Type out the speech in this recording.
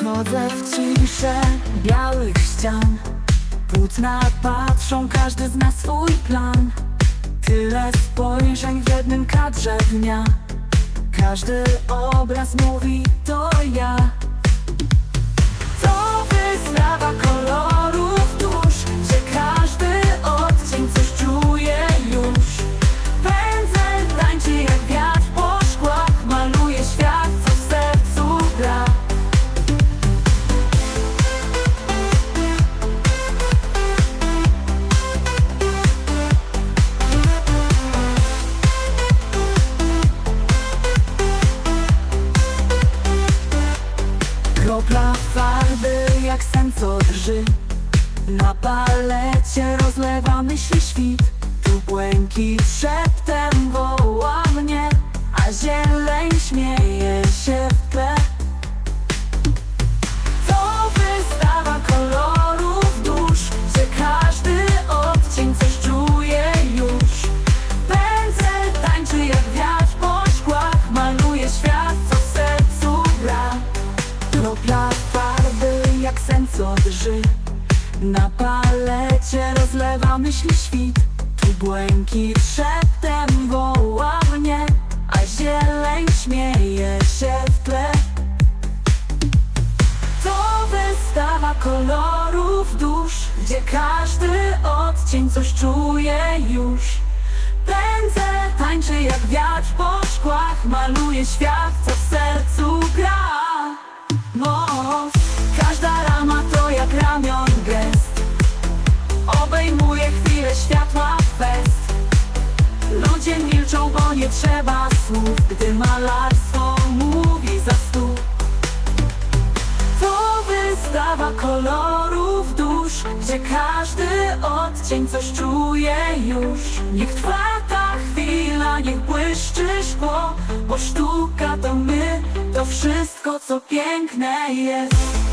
Wchodzę w ciszę białych ścian. Płótna patrzą, każdy zna swój plan. Tyle spojrzeń w jednym kadrze dnia. Każdy obraz mówi to ja Jak sen co drży. Na palecie rozlewa myśli świt. Tu błękit szeptem woła mnie A zieleń śmieje się Na palecie rozlewa myśli świt. Tu błękit szeptem woła mnie A zieleń śmieje się w tle. To wystawa kolorów dusz Gdzie każdy odcień coś czuje już. Pędzę, tańczy jak wiatr po szkłach Maluje świat, Ludzie milczą, bo nie trzeba słów Gdy malarstwo mówi za stół To wystawa kolorów dusz Gdzie każdy odcień coś czuje już. Niech trwa ta chwila, niech błyszczy szkło Bo sztuka to my, to wszystko co piękne jest